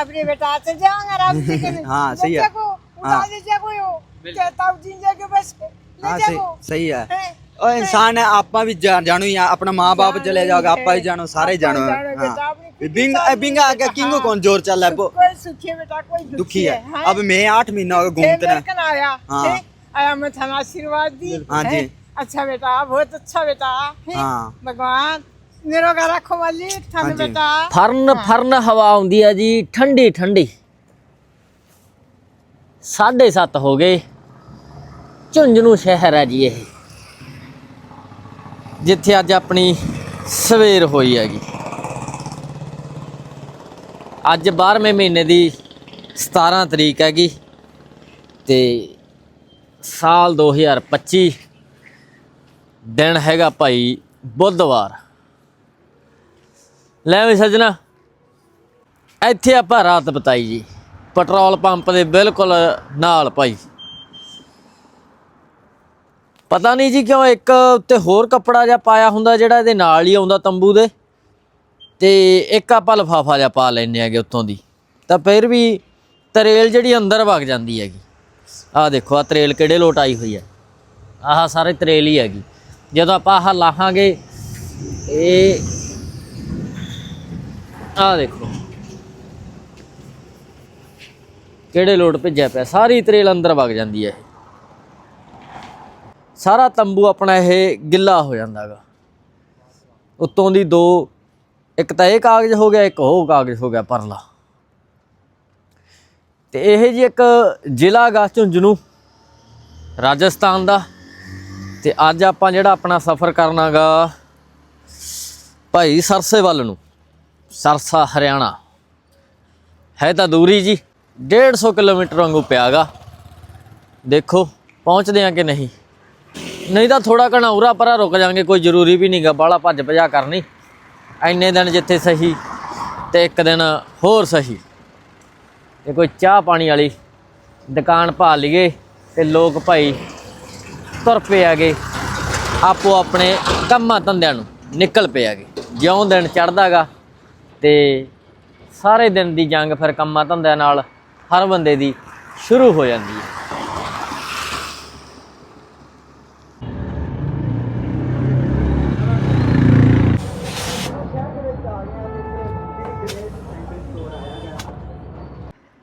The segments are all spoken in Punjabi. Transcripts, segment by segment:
आपने बेटा चल जाओगे आराम से हाँ सही है। हाँ। जी जा कोई हो चेताव जी जा के हाँ सही सही है। ओ इंसान है आपा भी जानो या अपना मां-बाप चले जाओगे आप भी जानो सारे जानो। हाँ। बिंग बिंग आ गया किंग कौन ज़ोर चल है सुखी बेटा कोई दुखी है। अब मैं 8 महीना हो गया घूमते हाँ। आया मैं थाना आशीर्वाद दी हाँ जी। अच्छा बेटा बहुत अच्छा बेटा हाँ। भगवान ਮੇਰਾ ਘਰ ਆਖੋ ਵਾਲੀ ਥਾਂ ਬਤਾ। ਫਰਨ ਫਰਨ ਹਵਾ ਆਉਂਦੀ ਹੈ ਜੀ ਠੰਡੀ ਠੰਡੀ। 7:30 ਹੋ ਗਏ। ਝੁੰਝਨੂ ਸ਼ਹਿਰ ਹੈ ਜੀ ਇਹ। ਜਿੱਥੇ ਅੱਜ ਆਪਣੀ ਸਵੇਰ ਹੋਈ ਹੈਗੀ। ਅੱਜ 12ਵੇਂ ਮਹੀਨੇ ਦੀ 17 ਤਰੀਕ ਹੈਗੀ ਤੇ ਸਾਲ 2025 ਦਿਨ ਹੈਗਾ ਭਾਈ ਬੁੱਧਵਾਰ। ਲੈ ਵੀ ਸੱਜਣਾ। ਇੱਥੇ ਆਪਾਂ ਰਾਤ ਬਤਾਈ ਜੀ। ਪੈਟਰੋਲ ਪੰਪ ਦੇ ਬਿਲਕੁਲ ਨਾਲ ਭਾਈ। ਪਤਾ ਨਹੀਂ ਜੀ ਕਿਉਂ ਇੱਕ ਉੱਤੇ ਹੋਰ ਕੱਪੜਾ ਜਿਹਾ ਪਾਇਆ ਹੁੰਦਾ ਜਿਹੜਾ ਇਹਦੇ ਨਾਲ ਹੀ ਆਉਂਦਾ ਤੰਬੂ ਦੇ। ਤੇ ਇੱਕ ਆਪਾਂ ਲਫਾਫਾ ਜਿਹਾ ਪਾ ਲੈਨੇ ਆਗੇ ਉੱਤੋਂ ਦੀ। ਤਾਂ ਫਿਰ ਵੀ ਤਰੇਲ ਜਿਹੜੀ ਅੰਦਰ ਵਗ ਜਾਂਦੀ ਹੈਗੀ। ਆਹ ਦੇਖੋ ਆ ਤਰੇਲ ਕਿਹੜੇ ਲੋਟ ਆਈ ਹੋਈ ਹੈ। ਆਹ ਸਾਰੇ ਤਰੇਲ ਹੀ ਹੈਗੀ। ਜਦੋਂ ਆਪਾਂ ਆਹ ਲਾਹਾਂਗੇ, ਇਹ ਆਹ ਦੇਖੋ ਕਿਹੜੇ ਲੋਡ ਭੇਜਿਆ ਪਿਆ। ਸਾਰੀ ਤਰੇਲ ਅੰਦਰ ਵਗ ਜਾਂਦੀ ਹੈ ਇਹ। ਸਾਰਾ ਤੰਬੂ ਆਪਣਾ ਇਹ ਗਿੱਲਾ ਹੋ ਜਾਂਦਾਗਾ ਉੱਤੋਂ ਦੀ ਦੋ, ਇੱਕ ਤਾਂ ਇਹ ਕਾਗਜ਼ ਹੋ ਗਿਆ, ਇੱਕ ਉਹ ਕਾਗਜ਼ ਹੋ ਗਿਆ ਪਰਲਾ। ਤੇ ਇਹ ਜੀ ਇੱਕ ਜ਼ਿਲ੍ਹਾ ਗਾ ਝੁੰਝਨੂ ਰਾਜਸਥਾਨ ਦਾ। ਤੇ ਅੱਜ ਆਪਾਂ ਜਿਹੜਾ ਆਪਣਾ ਸਫ਼ਰ ਕਰਨਾਗਾ ਭਾਈ ਸਰਸੇ ਵੱਲ ਨੂੰ। ਸਰਸਾ ਹਰਿਆਣਾ। ਹੈ ਤਾਂ ਦੂਰੀ ਜੀ 150 ਕਿਲੋਮੀਟਰ ਵਾਂਗੂ ਪਿਆਗਾ। ਦੇਖੋ, ਪਹੁੰਚਦੇ ਆ ਕਿ ਨਹੀਂ? ਨਹੀਂ ਤਾਂ ਥੋੜਾ ਘਣਾ ਉਰਾ ਪਰਾ ਰੁਕ ਜਾਾਂਗੇ ਕੋਈ ਜ਼ਰੂਰੀ ਵੀ ਨਹੀਂਗਾ ਬਾਹਲਾ ਭੱਜ ਭਜਾ ਕਰਨੀ। ਐਨੇ ਦਿਨ ਜਿੱਥੇ ਸਹੀ ਤੇ ਇੱਕ ਦਿਨ ਹੋਰ ਸਹੀ। ਤੇ ਕੋਈ ਚਾਹ ਪਾਣੀ ਵਾਲੀ ਦੁਕਾਨ ਪਾ ਲਈਏ ਤੇ ਲੋਕ ਭਾਈ ਤੁਰ ਪਏ ਆਗੇ ਆਪੋ ਆਪਣੇ ਕੰਮਾਂ ਧੰਦਿਆਂ ਨੂੰ ਨਿਕਲ ਪਏ ਆਗੇ ਜਿਉਂ ਦਿਨ ਚੜਦਾਗਾ ਤੇ ਸਾਰੇ ਦਿਨ ਦੀ ਜੰਗ ਫਿਰ ਕੰਮਾਂ ਧੰਦਿਆਂ ਨਾਲ ਹਰ ਬੰਦੇ ਦੀ ਸ਼ੁਰੂ ਹੋ ਜਾਂਦੀ ਹੈ।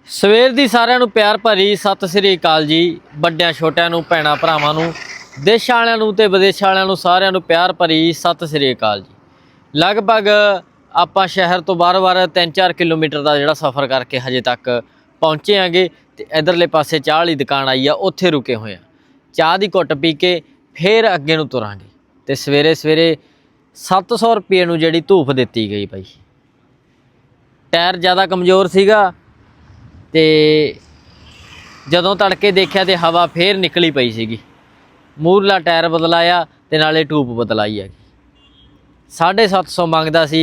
ਸਵੇਰ ਦੀ ਸਾਰਿਆਂ ਨੂੰ ਪਿਆਰ ਭਰੀ ਸਤਿ ਸ੍ਰੀ ਅਕਾਲ ਜੀ। ਵੱਡਿਆਂ, ਛੋਟਿਆਂ ਨੂੰ, ਭੈਣਾਂ, ਭਰਾਵਾਂ ਨੂੰ, ਦੇਸ਼ਾਂ ਵਾਲਿਆਂ ਨੂੰ ਤੇ ਵਿਦੇਸ਼ਾਂ ਵਾਲਿਆਂ ਨੂੰ ਸਾਰਿਆਂ ਨੂੰ ਪਿਆਰ ਭਰੀ ਸਤਿ ਸ੍ਰੀ ਅਕਾਲ ਜੀ। ਲਗਭਗ ਆਪਾਂ ਸ਼ਹਿਰ ਤੋਂ ਬਾਰ-ਬਾਰ 3-4 ਕਿਲੋਮੀਟਰ ਦਾ ਜਿਹੜਾ ਸਫ਼ਰ ਕਰਕੇ ਹਜੇ ਤੱਕ ਪਹੁੰਚੇ ਆਂਗੇ ਤੇ ਇਧਰਲੇ ਪਾਸੇ ਚਾਹ ਵਾਲੀ ਦੁਕਾਨ ਆਈ ਆ, ਉੱਥੇ ਰੁਕੇ ਹੋਏ ਆ। ਚਾਹ ਦੀ ਘੁੱਟ ਪੀ ਕੇ ਫੇਰ ਅੱਗੇ ਨੂੰ ਤੁਰਾਂਗੇ ਤੇ ਸਵੇਰੇ ਸਵੇਰੇ 700 ਰੁਪਏ ਨੂੰ ਜਿਹੜੀ ਧੂਫ ਦਿੱਤੀ ਗਈ ਭਾਈ ਟਾਇਰ ਜ਼ਿਆਦਾ ਕਮਜ਼ੋਰ ਸੀਗਾ ਤੇ ਜਦੋਂ ਤੜਕੇ ਦੇਖਿਆ ਤੇ ਹਵਾ ਫੇਰ ਨਿਕਲੀ ਪਈ ਸੀਗੀ। ਮੂਰਲਾ ਟਾਇਰ ਬਦਲਾਇਆ ਤੇ ਨਾਲੇ ਟੂਪ ਬਦਲਾਈ ਹੈਗੀ 750 ਮੰਗਦਾ ਸੀ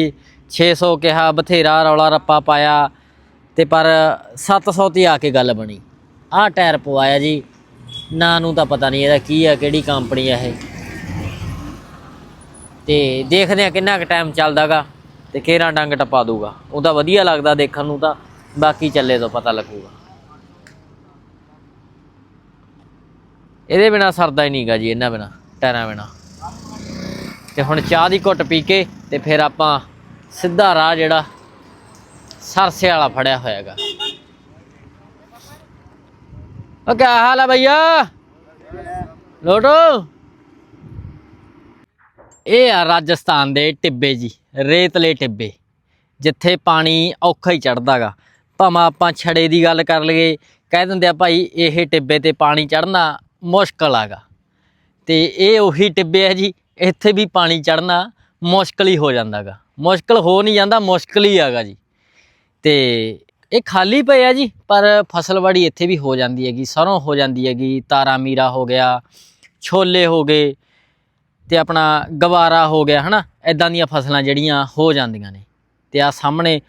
600 ਕਿਹਾ, ਬਥੇਰਾ ਰੌਲਾ ਰੱਪਾ ਪਾਇਆ ਤੇ ਪਰ 700 ਤੇ ਆ ਕੇ ਗੱਲ ਬਣੀ। ਆਹ ਟਾਇਰ ਪਵਾਇਆ ਜੀ। ਨਾਂ ਨੂੰ ਤਾਂ ਪਤਾ ਨਹੀਂ ਇਹਦਾ ਕੀ ਆ, ਕਿਹੜੀ ਕੰਪਨੀ ਆ ਇਹ। ਤੇ ਦੇਖਦੇ ਆ ਕਿੰਨਾ ਕੁ ਟਾਈਮ ਚੱਲਦਾਗਾ ਤੇ ਕਿਹੜਾ ਡੰਗ ਟਪਾ ਦੂਗਾ ਉਹਦਾ ਵਧੀਆ ਲੱਗਦਾ ਦੇਖਣ ਨੂੰ ਤਾਂ, ਬਾਕੀ ਚੱਲੇ ਤੋਂ ਪਤਾ ਲੱਗੂਗਾ। ਇਹਦੇ ਬਿਨਾ ਸਰਦਾ ਹੀ ਨਹੀਂਗਾ ਜੀ, ਇਹਨਾਂ ਬਿਨਾ, ਟਾਇਰਾਂ ਬਿਨਾ। ਤੇ ਹੁਣ ਚਾਹ ਦੀ ਘੁੱਟ ਪੀ ਕੇ ਤੇ ਫਿਰ ਆਪਾਂ ਸਿੱਧਾ ਰਾਹ ਜਿਹੜਾ ਸਰਸੇ ਵਾਲਾ ਫੜਿਆ ਹੋਇਆਗਾ। ਉਹ ਕੀ ਹਾਲ ਹੈ ਭਈਆ? ਲੋਟੋ? ਇਹ ਆ ਰਾਜਸਥਾਨ ਦੇ ਟਿੱਬੇ ਜੀ, ਰੇਤਲੇ ਟਿੱਬੇ, ਜਿੱਥੇ ਪਾਣੀ ਔਖਾ ਹੀ ਚੜਦਾਗਾ ਭਾਵੇਂ ਆਪਾਂ ਛੜੇ ਦੀ ਗੱਲ ਕਰ ਲਈਏ, ਕਹਿ ਦਿੰਦੇ ਆ ਭਾਈ ਇਹ ਟਿੱਬੇ ਤੇ ਪਾਣੀ ਚੜਨਾ ਮੁਸ਼ਕਲ ਆਗਾ। ਤੇ ਇਹ ਉਹੀ ਟਿੱਬੇ ਆ ਜੀ, ਇੱਥੇ ਵੀ ਪਾਣੀ ਚੜਨਾ ਮੁਸ਼ਕਲ ਹੀ ਹੋ ਜਾਂਦਾਗਾ। ਮੁਸ਼ਕਲ ਹੋ ਨਹੀਂ ਜਾਂਦਾ, ਮੁਸ਼ਕਲ ਹੀ ਆਗਾ ਜੀ। ਤੇ ਇਹ ਖਾਲੀ ਪਏ ਆ ਜੀ, ਪਰ ਫਸਲਵਾੜੀ ਇੱਥੇ ਵੀ ਹੋ ਜਾਂਦੀ ਹੈਗੀ, ਸਰੋਂ ਹੋ ਜਾਂਦੀ ਹੈਗੀ, ਤਾਰਾ ਮੀਰਾ ਹੋ ਗਿਆ, ਛੋਲੇ ਹੋ ਗਏ, ਤੇ ਆਪਣਾ ਗਵਾਰਾ ਹੋ ਗਿਆ, ਹਨਾ? ਐਦਾਂ ਦੀਆਂ ਫਸਲਾਂ ਜਿਹੜੀਆਂ ਹੋ ਜਾਂਦੀਆਂ ਨੇ। ਤੇ ਆ ਸਾਹਮਣੇ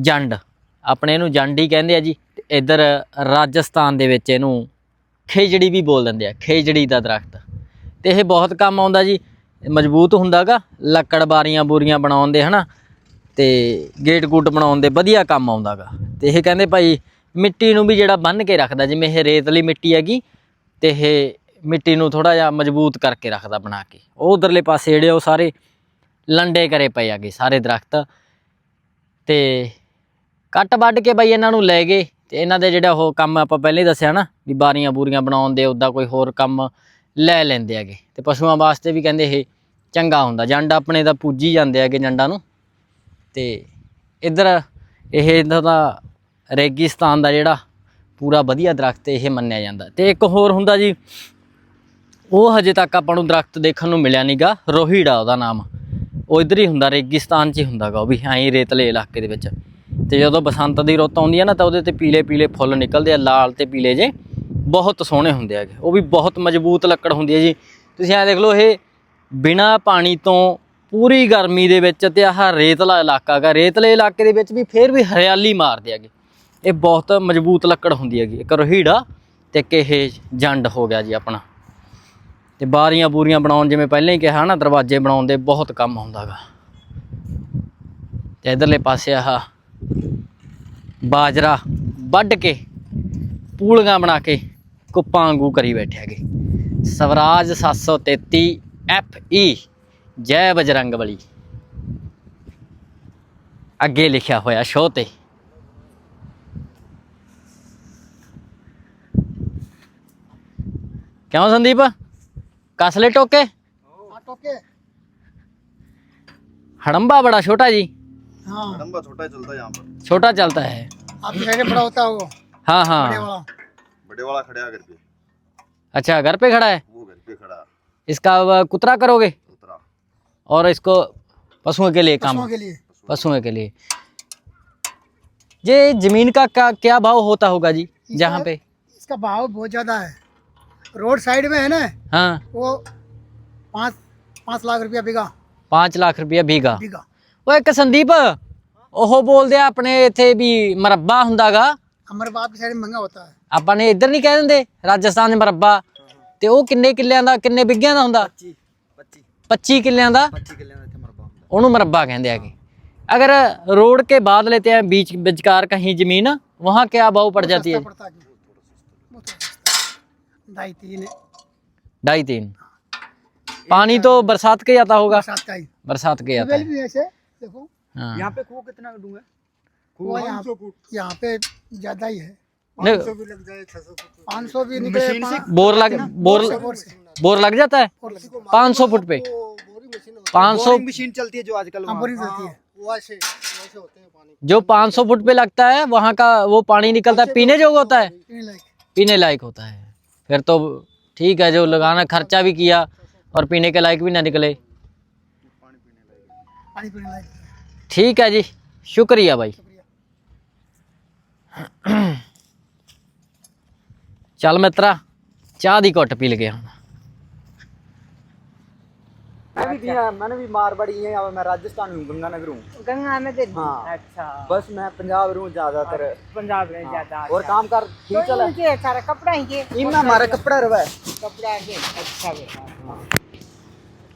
ਜੰਡ, ਆਪਣੇ ਇਹਨੂੰ ਜੰਡ ਹੀ ਕਹਿੰਦੇ ਆ ਜੀ। ਤੇ ਇੱਧਰ ਰਾਜਸਥਾਨ ਦੇ ਵਿੱਚ ਇਹਨੂੰ ਖੇਜੜੀ ਵੀ ਬੋਲ ਦਿੰਦੇ ਆ, ਖੇਜੜੀ ਦਾ ਦਰਖਤ। ਤੇ ਇਹ ਬਹੁਤ ਕੰਮ ਆਉਂਦਾ ਜੀ। ਮਜ਼ਬੂਤ ਹੁੰਦਾਗਾ, ਲੱਕੜ ਬਾਰੀਆਂ ਬੂਰੀਆਂ ਬਣਾਉਣ ਦੇ ਹਨਾ, ਤੇ ਗੇਟ ਗੂਟ ਬਣਾਉਣ ਦੇ ਵਧੀਆ ਕੰਮ ਆਉਂਦਾਗਾ। ਤੇ ਇਹ ਕਹਿੰਦੇ ਭਾਈ ਮਿੱਟੀ ਨੂੰ ਵੀ ਜਿਹੜਾ ਬੰਨ ਕੇ ਰੱਖਦਾ, ਜਿਵੇਂ ਇਹ ਰੇਤਲੀ ਮਿੱਟੀ ਹੈਗੀ, ਤੇ ਇਹ ਮਿੱਟੀ ਨੂੰ ਥੋੜਾ ਜਿਹਾ ਮਜ਼ਬੂਤ ਕਰਕੇ ਰੱਖਦਾ ਬਣਾ ਕੇ। ਉਹ ਉਧਰਲੇ ਪਾਸੇ ਜਿਹੜੇ ਉਹ ਸਾਰੇ ਲੰਡੇ ਕਰੇ ਪਏ ਹੈਗੇ, ਸਾਰੇ ਦਰਖਤ। ਤੇ ਕੱਟ ਵੱਢ ਕੇ ਬਈ ਇਹਨਾਂ ਨੂੰ ਲੈ ਗਏ, ਤੇ ਇਹਨਾਂ ਦੇ ਜਿਹੜਾ ਉਹ ਕੰਮ ਆਪਾਂ ਪਹਿਲੇ ਹੀ ਦੱਸਿਆ ਨਾ, ਵੀ ਬਾਰੀਆਂ ਬੂਰੀਆਂ ਬਣਾਉਣ ਦੇ ਉੱਦਾਂ ਕੋਈ ਹੋਰ ਕੰਮ ਲੈ ਲੈਂਦੇ ਹੈਗੇ। ਤੇ ਪਸ਼ੂਆਂ ਵਾਸਤੇ ਵੀ ਕਹਿੰਦੇ ਇਹ ਚੰਗਾ ਹੁੰਦਾ। ਜੰਡ ਆਪਣੇ ਤਾਂ ਪੂਜੀ ਜਾਂਦੇ ਹੈਗੇ ਜੰਡਾਂ ਨੂੰ। ਤੇ ਇੱਧਰ ਇਹ ਇਹਨਾਂ ਦਾ ਰੇਗਿਸਤਾਨ ਦਾ ਜਿਹੜਾ ਪੂਰਾ ਵਧੀਆ ਦਰਖਤ ਇਹ ਮੰਨਿਆ ਜਾਂਦਾ। ਤੇ ਇੱਕ ਹੋਰ ਹੁੰਦਾ ਜੀ, ਉਹ ਹਜੇ ਤੱਕ ਆਪਾਂ ਨੂੰ ਦਰਖਤ ਦੇਖਣ ਨੂੰ ਮਿਲਿਆ ਨਹੀਂਗਾ ਰੋਹੀੜਾ ਉਹਦਾ ਨਾਮ। ਉਹ ਇੱਧਰ ਹੀ ਹੁੰਦਾ, ਰੇਗਿਸਤਾਨ 'ਚ ਹੀ ਹੁੰਦਾਗਾ ਉਹ ਵੀ, ਐਂ ਹੀ ਰੇਤਲੇ ਇਲਾਕੇ ਦੇ ਵਿੱਚ। ਤੇ ਜਦੋਂ ਬਸੰਤ ਦੀ ਰੁੱਤ ਆਉਂਦੀ ਹੈ ਨਾ, ਤਾਂ ਉਹਦੇ ਤੇ ਪੀਲੇ ਪੀਲੇ ਫੁੱਲ ਨਿਕਲਦੇ ਆ, ਲਾਲ ਤੇ ਪੀਲੇ ਜੇ। ਬਹੁਤ ਸੋਹਣੇ ਹੁੰਦੇ ਹੈਗੇ। ਉਹ ਵੀ ਬਹੁਤ ਮਜ਼ਬੂਤ ਲੱਕੜ ਹੁੰਦੀ ਹੈ ਜੀ। ਤੁਸੀਂ ਐਂ ਦੇਖ ਲਓ, ਇਹ ਬਿਨਾ ਪਾਣੀ ਤੋਂ ਪੂਰੀ ਗਰਮੀ ਦੇ ਵਿੱਚ ਤੇ ਆਹ ਰੇਤਲਾ ਇਲਾਕਾ ਹੈਗਾ। ਰੇਤਲੇ ਇਲਾਕੇ ਦੇ ਵਿੱਚ ਵੀ ਫੇਰ ਵੀ ਹਰਿਆਲੀ ਮਾਰਦੇ ਹੈਗੇ। ਇਹ ਬਹੁਤ ਮਜ਼ਬੂਤ ਲੱਕੜ ਹੁੰਦੀ ਹੈਗੀ। ਇੱਕ ਰੋਹੀੜਾ ਤੇ ਇੱਕ ਇਹ ਜੰਡ ਹੋ ਗਿਆ ਜੀ ਆਪਣਾ। ਤੇ ਬਾਰੀਆਂ ਬੂਰੀਆਂ ਬਣਾਉਣ, ਜਿਵੇਂ ਪਹਿਲਾਂ ਹੀ ਕਿਹਾ ਨਾ, ਦਰਵਾਜ਼ੇ ਬਣਾਉਣ ਦੇ ਬਹੁਤ ਕੰਮ ਆਉਂਦਾਗਾ ਤੇ ਇਧਰਲੇ ਪਾਸੇ ਆਹ ਬਾਜਰਾ ਵੱਢ ਕੇ ਪੂਲੀਆਂ ਬਣਾ ਕੇ ਕੁੱਪਾਂ ਵਾਂਗੂ ਕਰੀ ਬੈਠੇ ਹੈਗੇ ਸਵਰਾਜ 733 FE ਜੈ ਬਜਰੰਗ ਬਲੀ ਅੱਗੇ ਲਿਖਿਆ ਹੋਇਆ ਸ਼ੋਅ ਤੇ ਕਿਉਂ ਸੰਦੀਪ ਕਸਲੇ ਟੋਕੇ टोके हड़म्बा बड़ा छोटा जी हाँ लंबा छोटा ही चलता है यहाँ पर छोटा चलता है आप साइड बड़ा होता है वो हाँ बड़े हाँ वाला बड़े वाला खड़ा है घर पे अच्छा घर पे खड़ा है वो घर पे खड़ा है, इसका अब कुतरा करोगे उतरा और इसको पशुओं के लिए काम पशुओं के लिए पशुओं के लिए ये जमीन का क्या क्या भाव होता होगा जी जहाँ पे इसका भाव बहुत ज्यादा है रोड साइड में है ना हाँ वो पाँच पाँच लाख रुपया बीघा पाँच लाख रुपया बीघा बीघा ਉਹ ਇੱਕ ਸੰਦੀਪ ਉਹ ਬੋਲਦੇ ਆ ਆਪਣੇ ਇੱਥੇ ਵੀ ਮਰੱਬਾ ਹੁੰਦਾਗਾ हमारे बाप की साइड में महंगा होता है ਆਪਾਂ ਨੇ ਇੱਧਰ ਨਹੀਂ ਕਹਿ ਦਿੰਦੇ ਰਾਜਸਥਾਨ 'ਚ ਮਰੱਬਾ ਤੇ ਉਹ ਕਿੰਨੇ ਕਿੱਲਿਆਂ ਦਾ ਕਿੰਨੇ ਬਿੱਗਿਆਂ ਦਾ ਹੁੰਦਾ 25 25 25 ਕਿੱਲਿਆਂ ਦਾ 25 ਕਿੱਲਿਆਂ ਦਾ ਇੱਥੇ ਮਰਬਾ ਹੁੰਦਾ ਉਹਨੂੰ मरब्बा कहते हैं अगर रोड के बाद लेते हैं बीच बिचकार कहीं जमीन वहाँ क्या भाव पड़ जाती है सस्ता पड़ता है वो थोड़ा सस्ता है। ढाई तीन है ढाई तीन पानी तो बरसात के आता होगा बरसात का ही बरसात के आता ट्यूबवेल है भी ऐसे देखो हाँ यहाँ पे खूह कितना डूंगा वो यहाँ यहाँ पे ज़्यादा ही है। पाँच सौ भी निकले से बोर लग बोर बोर लग जाता है? पाँच सौ फुट पे। पाँच सौ मशीन चलती है जो आजकल हाँ बोरिंग चलती है। जो पाँच सौ फुट पे लगता है वहाँ का वो पानी निकलता है पीने जोग होता है। पीने लायक। होता है। फिर तो ठीक है जो लगाना खर्चा भी किया और पीने के लायक भी ना निकले। पानी पीने लायक ठीक है जी शुक्रिया भाई। ਚੱਲ ਮਿੱਤਰਾ ਚਾਹ ਦੀ ਘੁੱਟ ਪੀ ਲਗੇ ਹੁਣ मैं भी दिया मैंने भी मारवाड़ी है अब मैं राजस्थान हूँ गंगानगर हूँ गंगा नदी हाँ अच्छा बस मैं पंजाब हूँ ज्यादातर पंजाब में ज्यादा और काम कर ठीक चला तो ये सारा कपड़ा ही ये इनमें हमारा कपड़ा रवा है कपड़ा के अच्छा बेटा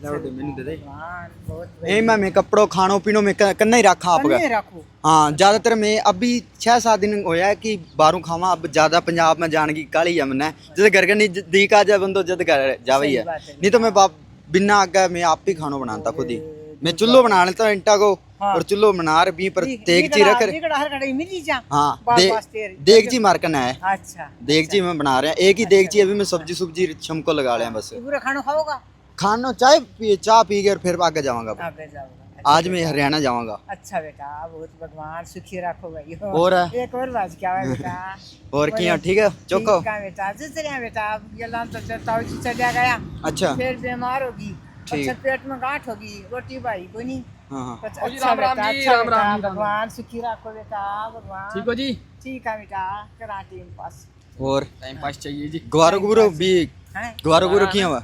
ले दे मैंने दे दे भगवान बहुत यही मैं मैं कपड़ों खानों पीनों में क- करना ही रखा आपका बने रखो हाँ ज्यादातर मैं अभी छह सात दिन होया है कि बाहरों खावा अब ज्यादा पंजाब में जाने की काली है मैंने जैसे घर का नहीं दी का जाए बंदो जद घर जावे ही है बात है। नहीं तो मैं बाप बिना आगे मैं आप ही खानो बनाता खुद ही मैं चूल्हो बना लेता हूँ इंटा को और चूल्हो बना रही पर देगची रख निकड़ा हर कड़े मिली जा हाँ बाप दे, वास्ते तेरी। देगची मारकन है अच्छा देगची में बना रहे हैं एक ही देगची अभी मैं सब्जी सुब्जी छमको लगा रहे हैं बस ये पूरा खाना खाओगा खाना चाय पी चाय पी के और फिर आगे जाऊंगा आगे जाओगा आज मैं हरियाणा जाऊँगा। अच्छा बेटा बहुत भगवान सुखी रखो भाई। और? एक और बात क्या है बेटा? और किया? ठीक है चौको। ठीक बेटा? जिस बेटा अब ये लाम तो चलता हुआ चला गया। अच्छा। फिर बीमार होगी अच्छा पेट में गांठ होगी रोटी भाई कोई नहीं। हाँ हाँ। अच्छा अच्छा बेटा अच्छा भगवान सुखी रखो बेटा भगवान। ठीक हो जी। ठीक है बेटा करा टीम पास और? टाइम पास चाहिए जी। ग्वारो गुरो भी ग्वारो गुरो किया हुआ?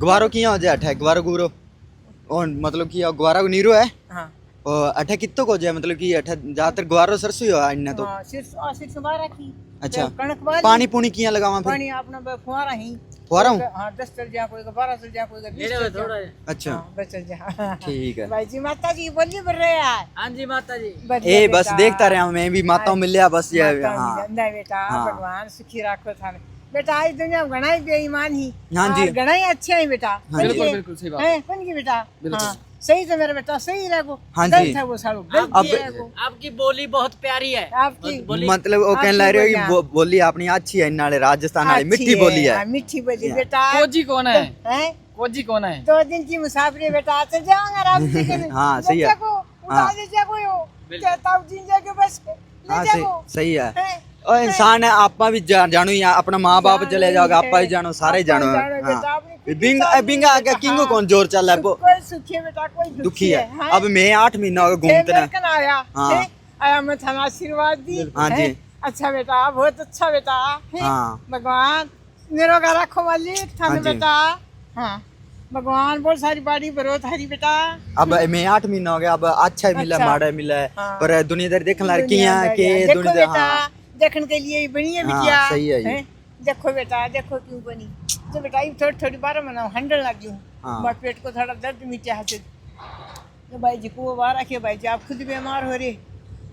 ग्वारो किया हो जाए अठे ग्वारो गुरो। और मतलब कि ग्वारा को नीरो है हाँ और अठे कितो को जाए मतलब कि अठे ज्यादातर ग्वारो सरसों ही हो इन्ने तो हाँ, सिर आ, सिर सुबह रखी अच्छा कणक वाली पानी पुनी किया लगावा फिर पानी अपना बे फुहारा ही फुहारा हूँ हाँ दस चल जा कोई का बारह चल जा कोई का बीस चल जा अच्छा हाँ, बस चल जा ठीक है भाई जी माता जी बोलिए बोल रहे यार हाँ जी माता जी बढ़िया ए बस बेटा। देखता रहा मैं भी माताओं मिल लिया बस ये माता हाँ जी, नहीं बेटा हाँ। भगवान सुखी रखो थाने बेटा आज दुनिया में घना ही बेईमान ही। हाँ जी। घना ही अच्छे हैं बेटा। हाँ जी। बिल्कुल बिल्कुल सही बात है। कौन की बेटा। हाँ सही तो मेरा बेटा सही रहो हाँ गलत जी। है वो सालो गलत अब- है वो। आपकी बोली बहुत प्यारी है। आपकी मतलब वो कहने लग रहे हो कि बो- बोली अपनी अच्छी है नाले राजस्थान वाली अच्छी बोली हाँ, है। मीठी बोली बेटा। कोजी कौन है? हैं? कोजी कौन है? दो दिन की मुसाफरी बेटा चल जाऊँगा आराम से। हाँ, सही है। बच्चे को उठा हाँ। कहता हूँ बस। ले हाँ सही जाओ सही है। हैं? ਉਹ ਇਨਸਾਨ ਹੈ ਆਪਾਂ ਵੀ ਜਾ- ਜਾਣੋ ਹੀ ਆ, ਆਪਣਾ ਮਾਂ-ਬਾਪ ਜਾਣੋ ਚਲੇ ਹੀ ਜਾਓਗੇ ਆਪਾਂ ਹੀ ਹੈ। ਜਾਣੋ ਸਾਰੇ ਹੀ ਆਪਾਂ ਜਾਣੋ ਹੀ ਜਾਣੋ बेटा, हाँ अपनी कितनी बिंग सारी बिंग आ गया बेटा, किंगो हाँ। कौन जोर चल रहा है वो कोई सुखी है बेटा कोई दुखी है हाँ? अब मैं आठ महीना हो गया फिर घूमते मेरे रहे कन आया हाँ। हैं? आया मैं थाना आशीर्वाद दी हाँ हैं? जी। अच्छा बेटा बहुत अच्छा बेटा हैं? हाँ। भगवान निरोगा रखो मालिक थाने हाँ जी। बेटा हाँ भगवान बहुत सारी बाड़ी बरो थारी बेटा अब मैं आठ महीना हो गया अब अच्छा ही मिला अच्छा। माड़ा ही मिला है हाँ। पर दुनियादारी देखने लग रही है दुनियादारी कि है। देखो दुनिया बेटा हाँ देखने के लिए ही बनी है हाँ, बिटिया सही है ये। हैं? देखो बेटा देखो क्यों बनी तो बेटा ये थोड़ी थोड़ी बार मना हंडल लगी हूँ हाँ। मेरे पेट को थोड़ा दर्द मिटा है तो भाई जी को वो बाहर रखिए भाई जी आप खुद बीमार हो रहे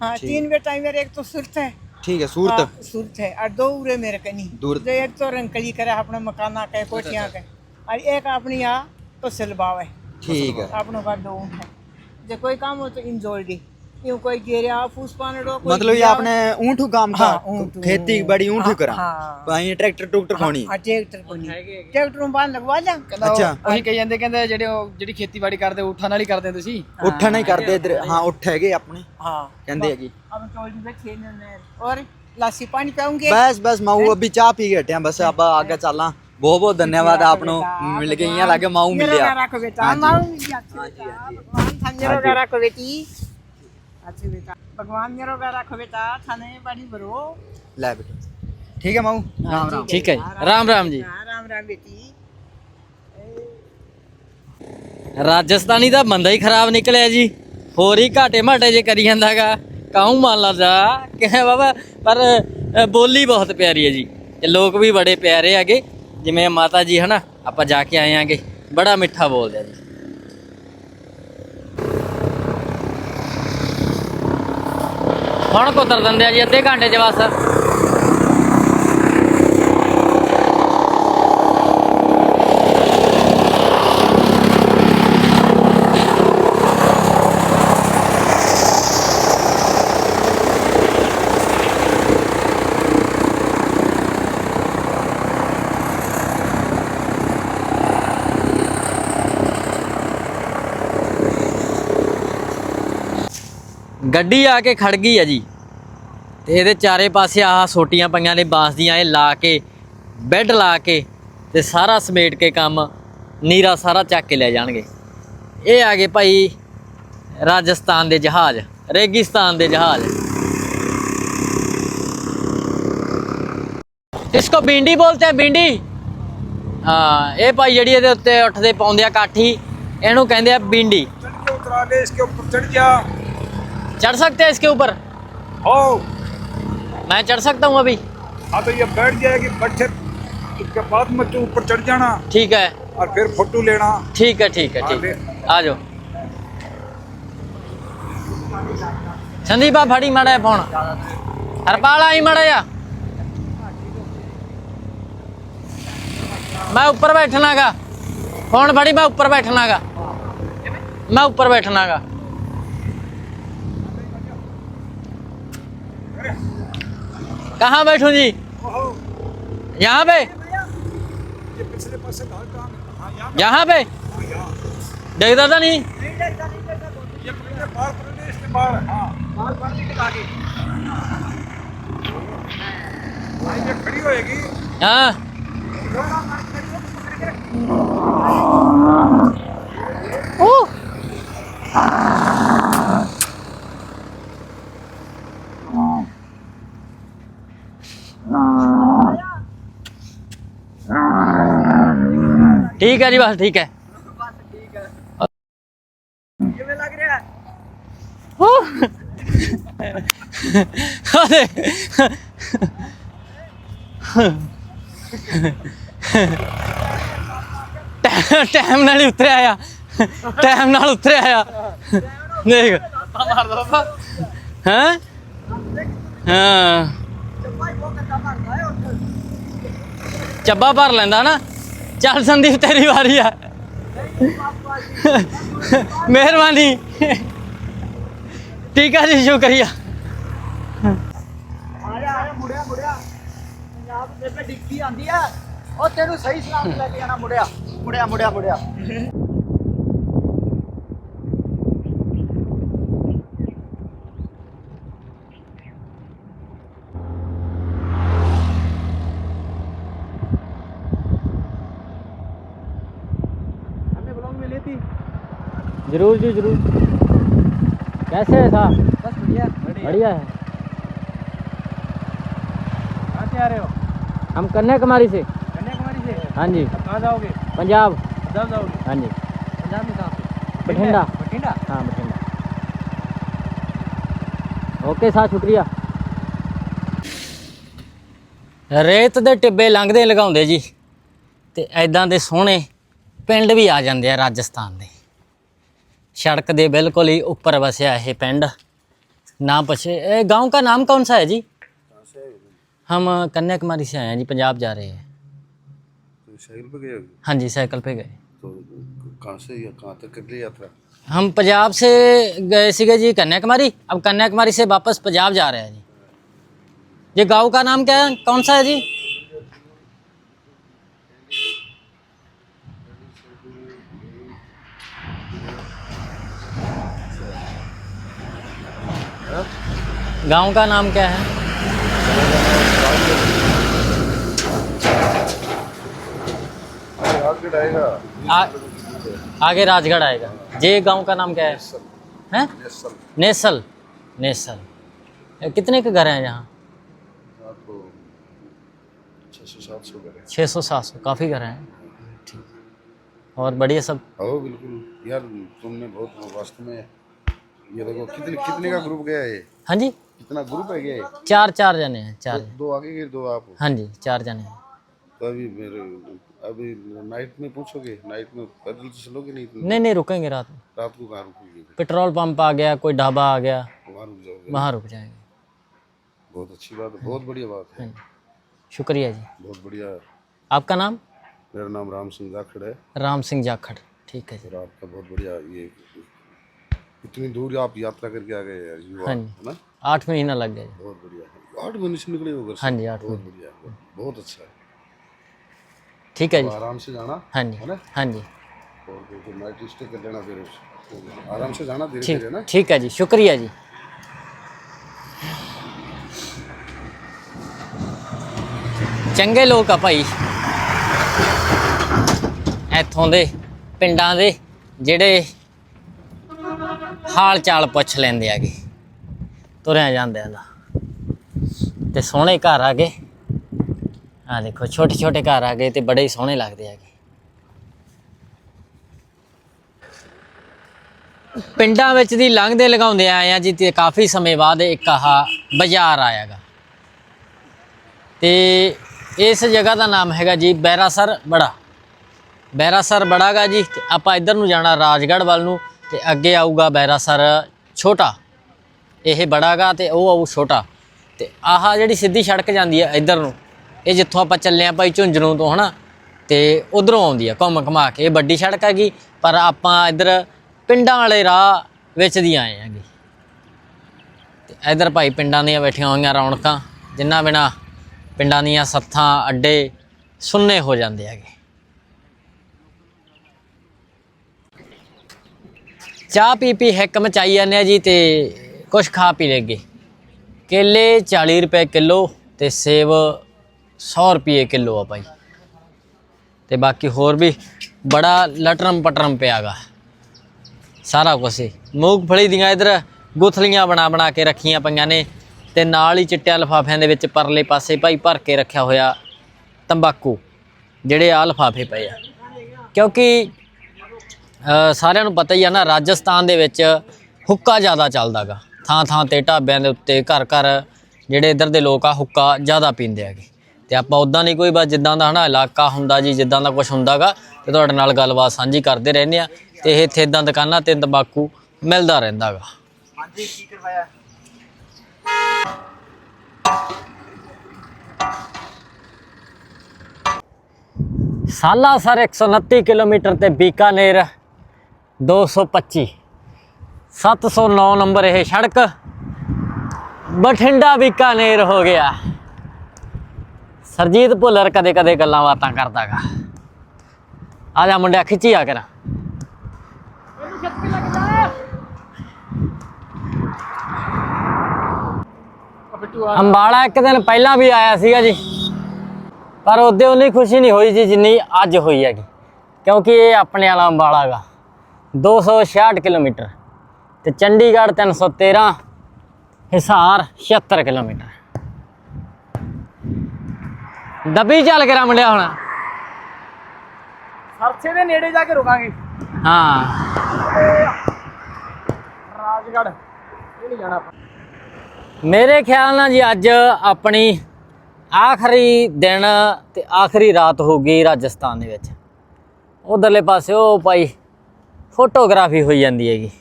हाँ ठीक। तीन बेटा मेरे एक तो सुरत है ठीक है सूरत हाँ, सूरत है और दो उरे मेरे कनी दूर- जो एक तो रंगकली करे अपने मकाना के कोठियां के और एक अपनी यहाँ तो सिलबाव है ठीक है अपनों का दो ऊँट है जो कोई काम हो तो इन जोड़ दी यूं कोई गेरिया फूस पानड़ो कोई मतलब ये गिया- आपने ऊँटू काम का हाँ, ऊँटू। खेती बड़ी ऊँटू हाँ, करा हाँ। वहीं ट्रैक्टर टुकटर खोनी हाँ ट्रैक्टर को नहीं ट्रैक्टर ਨੂੰ ਬਾਹਰ ਲਗਵਾ ਜਾ ਅੱਛਾ ਉਹੀ ਕਹੀ ਜਾਂਦੇ ਕਹਿੰਦੇ ਜਿਹੜੇ ਉਹ ਜਿਹੜੀ ਖੇਤੀਬਾੜੀ ਕਰਦੇ ਊਠਾਂ ਨਾਲ ਹੀ ਕਰਦੇ ਹੋ ਤੁਸੀਂ ਉੱਠਣ ਹੀ ਕਰਦੇ ਇਧਰ ਹਾਂ ਉੱਠ ਹੈਗੇ ਆਪਣੇ हाँ ਕਹਿੰਦੇ ਹੈਗੇ अब टोल में बैठे ने और लासी पानी पाऊंगे ਬਸ ਬਸ ਮਾਊ ਅਭੀ ਚਾਹ ਪੀ ਕੇ ਹਟਿਆ ਬਸ ਆਪਾਂ ਅੱਗੇ ਚੱਲਾਂ ਬਹੁਤ ਬਹੁਤ ਧੰਨਵਾਦ ਆਪ ਨੂੰ ਮਿਲ ਗਈ ਆ ਲੱਗੇ ਮਾਊ ਮਿਲਿਆ रखो बेटा माऊ मिल भगवान थाने रोगा रखो बेटी अच्छे હાચી બેટા ભગવાન નિરોગા રાખો બેટા થાને બાડી ਲੈ ਬੇਟਾ ਠੀਕ ਹੈ ਮਾਊ ਰਾਮ ਰਾਮ ਠੀਕ ਹੈ ਰਾਮ ਰਾਮ ਜੀ હા રામ રામ બેટી ਰਾਜਸਥਾਨੀ ਦਾ ਬੰਦਾ ਹੀ ਖਰਾਬ ਨਿਕਲਿਆ ਜੀ ਹੋਰ ਹੀ ਘਾਟੇ ਮਾਟੇ ਜੇ ਕਰੀ ਜਾਂਦਾਗਾ ਕਾਹੂ ਮੰਨ ਲਦਾ ਕਹੇ ਬਾਬਾ ਪਰ ਬੋਲੀ ਬਹੁਤ ਪਿਆਰੀ ਹੈ ਜੀ ਤੇ ਲੋਕ ਵੀ ਬੜੇ ਪਿਆਰੇ ਹੈਗੇ ਜਿਵੇਂ ਮਾਤਾ ਜੀ ਹਨਾ ਆਪਾਂ ਜਾ ਕੇ ਆਏ ਆਂਗੇ ਬੜਾ ਮਿੱਠਾ ਬੋਲਦੇ ਆ ਜੀ ਹੁਣ ਕੁਤਰ ਦਿੰਦੇ ਆ ਜੀ ਅੱਧੇ ਘੰਟੇ ਚ ਬਸ। ਗੱਡੀ ਆ ਕੇ ਖੜ ਗਈ ਆ ਜੀ। ਤੇ ਇਹਦੇ ਚਾਰੇ ਪਾਸੇ ਆਹ ਸੋਟੀਆਂ ਪਈਆਂ ਨੇ, ਬਾਂਸ ਦੀਆਂ ਇਹ ਲਾ ਕੇ, ਬੈੱਡ ਲਾ ਕੇ ਤੇ ਸਾਰਾ ਸਮੇਟ ਕੇ ਕੰਮ, ਨੀਰਾ ਸਾਰਾ ਚੱਕ ਕੇ ਲੈ ਜਾਣਗੇ। ਇਹ ਆ ਗਏ ਭਾਈ ਰਾਜਸਥਾਨ ਦੇ ਜਹਾਜ਼, ਰੇਗਿਸਤਾਨ ਦੇ ਜਹਾਜ਼। ਇਸ ਕੋ ਬਿੰਡੀ ਬੋਲਤੇ ਆ ਬਿੰਡੀ ਹਾਂ, ਇਹ ਭਾਈ ਜਿਹੜੀ ਇਹਦੇ ਉੱਤੇ ਉੱਠਦੇ ਪਾਉਂਦੇ ਆ ਕਾਠੀ, ਇਹਨੂੰ ਕਹਿੰਦੇ ਆ ਬਿੰਡੀ ਚੜ ਕੇ ਉਤਰਾ ਦੇ ਇਸ ਉੱਪਰ ਚੜ ਜਾ चढ़ सकते हैं इसके ऊपर? हो। मैं चढ़ सकता हूँ अभी। हाँ तो ये बैठ जाएगी बैठे उसके बाद में तू ऊपर चढ़ जाना। ठीक है। और फिर फ़ोटो लेना। ठीक है ठीक है ठीक है। आ जाओ। संदीप आ फड़ी मड़ा है फ़ोन। हरपाल आई मड़ा जा मैं ऊपर बैठना गा फ़ोन फड़ी मैं ऊपर बैठना गा मैं ऊपर बैठना गा कहाँ बैठूं जी यहाँ पे ये पिछले पास से घर काम हाँ यहाँ यहाँ पे देखता था नहीं ये पहले बाहर प्रदेश के बाहर हाँ बाहर ਠੀਕ ਹੈ ਜੀ ਬਸ ਠੀਕ ਹੈ। ਬਸ ਟਾਈਮ ਨਾਲ ਉਤਰਿਆ ਆ। ਟਾਈਮ ਨਾਲ ਉਤਰਿਆ ਆਇਆ ਦੇਖ। ਹਾਂ? ਹਾਂ। ਚੱਬਾ ਭਰ ਲੈਂਦਾ ਨਾ। ਚੱਲ ਸੰਦੀਪ, ਤੇਰੀ ਵਾਰੀ ਆ। ਮਿਹਰਬਾਨੀ। ਠੀਕ ਆ ਜੀ, ਸ਼ੁਕਰੀਆ। ਆਇਆ ਆਇਆ ਮੁੜਿਆ ਮੁੜਿਆ ਪੰਜਾਬ ਦੇ ਤੇ ਡਿੱਗੀ ਆਂਦੀ ਆ ਉਹ ਤੈਨੂੰ ਸਹੀ ਸਲਾਮਤ ਲੈ ਕੇ ਜਾਣਾ ਮੁੜਿਆ ਮੁੜਿਆ ਮੁੜਿਆ ਮੁੜਿਆ जरूर जी जरूर कैसे है साहब बस बढ़िया बढ़िया है कहाँ से आ रहे हो हम कन्याकुमारी से कन्याकुमारी से हाँ जी कहाँ जाओगे पंजाब पंजाब जाओगे हाँ जी पंजाब में कहाँ पे बठिंडा बठिंडा हाँ बठिंडा ਓਕੇ ਸਾਹ ਸ਼ੁਕਰੀਆ ਰੇਤ ਦੇ ਟਿੱਬੇ ਲੰਘਦੇ ਲਗਾਉਂਦੇ ਜੀ ਤੇ ਐਦਾਂ ਦੇ ਸੋਹਣੇ ਪਿੰਡ ਵੀ ਆ ਜਾਂਦੇ ਆ ਰਾਜਸਥਾਨ ਦੇ सड़क के बिल्कुल ही उपर बसया है पेंड। ना पछे ए गाँव का नाम कौन सा है जी? हम कन्याकुमारी से आए हैं जी पंजाब जा रहे हैं। तो साइकिल पे गए हाँ? जी साइकिल पे गए। तो कहाँ से या कहाँ तक कर लिया था हम पंजाब से गए सीगे जी कन्याकुमारी अब कन्याकुमारी से वापस पंजाब जा रहे हैं जी। ये गाँव का नाम क्या है? कौन सा है जी? गाँव का नाम क्या है? आ, आगे राजगढ़ आएगा। ये गाँव का नाम क्या है? हैं? नेसल। नेसल। नेसल। कितने के घर हैं यहाँ? छः सौ सात सौ छः सौ सात सौ काफ़ी घर हैं। ठीक। और बढ़िया सब? हो बिल्कुल। यार तुमने बहुत वास्तव में ये देखो कितने कितने का ग्रुप गया है ये? हाँ जी। कितना ग्रुप है गया ये? चार चार जने हैं चार दो, दो आगे गए दो आप हाँ? जी चार जने हैं। तो अभी मेरे अभी नाइट में पूछोगे? नाइट में पैदल तो चलोगे नहीं नहीं नहीं रुकेंगे रात में। रात को कहाँ रुकोगे? पेट्रोल पंप आ गया कोई ढाबा आ गया। वहाँ रुक जाओगे। वहाँ रुक जाएँगे। बहुत अच्छी बात है बहुत बढ़िया बात है। शुक्रिया जी। बहुत बढ़िया। आपका नाम? मेरा नाम राम सिंह जाखड़ है। राम सिंह जाखड़ ठीक है जी। आपका बहुत बढ़िया ये इतनी दूर आप यात्रा करके आ गए यार युवा हाँ है जी। ना आठ महीना लग गया जी बहुत बढ़िया है आठ महीने से निकले हो घर से हाँ जी आठ बहुत महीने बढ़िया है, बहुत अच्छा है ठीक है तो जी आराम से जाना हाँ जी है ना हाँ जी और फिर फिर नाइट स्टे कर लेना फिर उस- आराम से जाना धीरे धीरे ठीक ना ठीक है जी शुक्रिया जी ਚੰਗੇ ਲੋਕ ਆ ਭਾਈ ਇੱਥੋਂ ਦੇ ਪਿੰਡਾਂ ਦੇ ਜਿਹੜੇ ਹਾਲ ਚਾਲ ਪੁੱਛ ਲੈਂਦੇ ਆਗੇ ਤੁਰਿਆ ਜਾਂਦਿਆਂ ਦਾ। ਤੇ ਸੋਹਣੇ ਘਰ ਆ ਗਏ ਆ ਦੇਖੋ, ਛੋਟੇ ਛੋਟੇ ਘਰ ਆ ਗਏ ਤੇ ਬੜੇ ਹੀ ਸੋਹਣੇ ਲੱਗਦੇ ਆਗੇ ਪਿੰਡਾਂ ਵਿੱਚ ਦੀ ਲੰਘਦੇ ਲਗਾਉਂਦੇ ਆਏ ਆ ਜੀ ਤੇ ਕਾਫੀ ਸਮੇਂ ਬਾਅਦ ਇੱਕ ਆਹ ਬਾਜ਼ਾਰ ਆਇਆਗਾ ਤੇ ਇਸ ਜਗ੍ਹਾ ਦਾ ਨਾਮ ਹੈਗਾ ਜੀ ਬੈਰਾਸਰ ਬੜਾ। ਬੈਰਾਸਰ ਬੜਾਗਾ ਜੀ ਆਪਾਂ ਇੱਧਰ ਨੂੰ ਜਾਣਾ ਰਾਜਗੜ੍ਹ ਵੱਲ ਨੂੰ। ਤੇ ਅੱਗੇ ਆਊਗਾ ਬੈਰਾਸਰ ਛੋਟਾ। ਇਹ ਬੜਾਗਾ ਤੇ ਉਹ ਆਊ ਛੋਟਾ। ਤੇ ਆਹ ਜਿਹੜੀ ਸਿੱਧੀ ਸੜਕ ਜਾਂਦੀ ਹੈ ਇੱਧਰ ਨੂੰ, ਇਹ ਜਿੱਥੋਂ ਆਪਾਂ ਚੱਲੇ ਆ ਭਾਈ ਝੁੰਝਣੂ ਤੋਂ, ਹਨਾ? ਤੇ ਉਧਰੋਂ ਆਉਂਦੀ ਆ ਘੁੰਮ ਘਮਾ ਕੇ। ਇਹ ਵੱਡੀ ਸੜਕ ਹੈਗੀ, ਪਰ ਆਪਾਂ ਇੱਧਰ ਪਿੰਡਾਂ ਵਾਲੇ ਰਾਹ ਵਿੱਚ ਦੀ ਆਏ ਆਂਗੇ ਤੇ ਇੱਧਰ ਭਾਈ ਪਿੰਡਾਂ ਦੀਆਂ ਬੈਠੀਆਂ ਹੋਈਆਂ ਰੌਣਕਾਂ, ਜਿੰਨਾ ਬਿਨਾ ਪਿੰਡਾਂ ਦੀਆਂ ਸੱਥਾਂ, ਅੱਡੇ ਸੁੰਨੇ ਹੋ ਜਾਂਦੇ ਹੈਗੇ। ਚਾਹ ਪੀ ਪੀ ਹਿੱਕ ਮਚਾਈ ਜਾਂਦੇ ਆ ਜੀ ਤੇ ਕੁਛ ਖਾ ਪੀ ਲੈਗੇ ਕੇਲੇ 40 ਰੁਪਏ ਕਿਲੋ ਤੇ ਸੇਬ 100 ਰੁਪਏ ਕਿਲੋ ਆ ਭਾਈ। ਤੇ ਬਾਕੀ ਹੋਰ ਵੀ ਬੜਾ ਲਟਰਮ ਪਟਰਮ ਪਿਆਗਾ। ਸਾਰਾ ਕੁਛ ਮੂੰਗਫਲੀ ਦੀਆਂ ਇਧਰ ਗੁਥਲੀਆਂ ਬਣਾ ਬਣਾ ਕੇ ਰੱਖੀਆਂ ਪਈਆਂ ਨੇ ਤੇ ਨਾਲ ਹੀ ਚਿੱਟਿਆਂ ਲਿਫਾਫਿਆਂ ਦੇ ਵਿੱਚ ਪਰਲੇ ਪਾਸੇ ਭਾਈ ਭਰ ਕੇ ਰੱਖਿਆ ਹੋਇਆ ਤੰਬਾਕੂ, ਜਿਹੜੇ ਆ ਲਿਫਾਫੇ ਪਏ ਆ। ਕਿਉਂਕਿ ਸਾਰਿਆਂ ਨੂੰ ਪਤਾ ਹੀ ਆ ਨਾ ਰਾਜਸਥਾਨ ਦੇ ਵਿੱਚ ਹੁੱਕਾ ਜ਼ਿਆਦਾ ਚੱਲਦਾਗਾ। ਥਾਂ ਥਾਂ ਤੇ ਢਾਬਿਆਂ ਦੇ ਉੱਤੇ ਘਰ ਘਰ ਜਿਹੜੇ ਇੱਧਰ ਦੇ ਲੋਕ ਆ ਹੁੱਕਾ ਜ਼ਿਆਦਾ ਪੀਂਦੇ ਹੈਗੇ। ਤੇ ਆਪਾਂ ਉਦਾਂ ਨਹੀਂ ਕੋਈ ਬਸ ਜਿੱਦਾਂ ਦਾ ਹਨਾ ਇਲਾਕਾ ਹੁੰਦਾ ਜੀ ਜਿੱਦਾਂ ਦਾ ਕੁਝ ਹੁੰਦਾਗਾ ਤੇ ਤੁਹਾਡੇ ਨਾਲ ਗੱਲਬਾਤ ਸਾਂਝੀ ਕਰਦੇ ਰਹਿੰਦੇ ਆ ਤੇ ਇਹ ਇੱਥੇ ਇਦਾਂ ਦੁਕਾਨਾਂ ਤੇ ਤੰਬਾਕੂ ਮਿਲਦਾ ਰਹਿੰਦਾਗਾ। ਹਾਂਜੀ ਕੀ ਕਰਵਾਇਆ? ਸਾਲਾਸਰ 129 ਕਿਲੋਮੀਟਰ ਤੇ ਬੀਕਾਨੇਰ 225 709 ਨੰਬਰ ਇਹ ਸੜਕ। ਬਠਿੰਡਾ ਬੀਕਾਨੇਰ ਹੋ ਗਿਆ। ਸਰਜੀਤ ਭੁੱਲਰ ਕਦੇ ਕਦੇ ਗੱਲਾਂ ਬਾਤਾਂ ਕਰਦਾਗਾ। ਆ ਜਾ ਮੁੰਡਿਆ, ਖਿੱਚੀ ਆ ਕਰਾਂ ਅੰਬਾਲਾ ਇੱਕ ਦਿਨ ਪਹਿਲਾਂ ਵੀ ਆਇਆ ਸੀਗਾ ਜੀ। ਪਰ ਉਹਦੇ ਉਨੀ ਖੁਸ਼ੀ ਨਹੀਂ ਹੋਈ ਜੀ ਜਿੰਨੀ ਅੱਜ ਹੋਈ ਹੈਗੀ। ਕਿਉਂਕਿ ਇਹ ਆਪਣੇ ਵਾਲਾ ਅੰਬਾਲਾ ਹੈਗਾ 266 ਕਿਲੋਮੀਟਰ ਤੇ ਚੰਡੀਗੜ੍ਹ 313 ਹਿਸਾਰ 76 ਕਿਲੋਮੀਟਰ। ਦੱਬੀ ਚੱਲ ਕੇ ਮੁੰਡਿਆ ਹੁਣ? ਸਰਸੇ ਦੇ ਨੇੜੇ ਜਾ ਕੇ ਰੁਕਾਂਗੇ। ਹਾਂ। ਰਾਜਗੜ੍ਹ। ਇਹ ਨਹੀਂ ਜਾਣਾ ਮੇਰੇ ਖਿਆਲ ਨਾਲ ਜੀ ਅੱਜ ਆਪਣੀ ਆਖਰੀ ਦਿਨ ਤੇ ਆਖਰੀ ਰਾਤ ਹੋਊਗੀ ਰਾਜਸਥਾਨ ਦੇ ਵਿੱਚ। ਉਧਰਲੇ ਪਾਸੇ ਉਹ ਭਾਈ ਫੋਟੋਗ੍ਰਾਫੀ ਹੋਈ ਜਾਂਦੀ ਹੈਗੀ।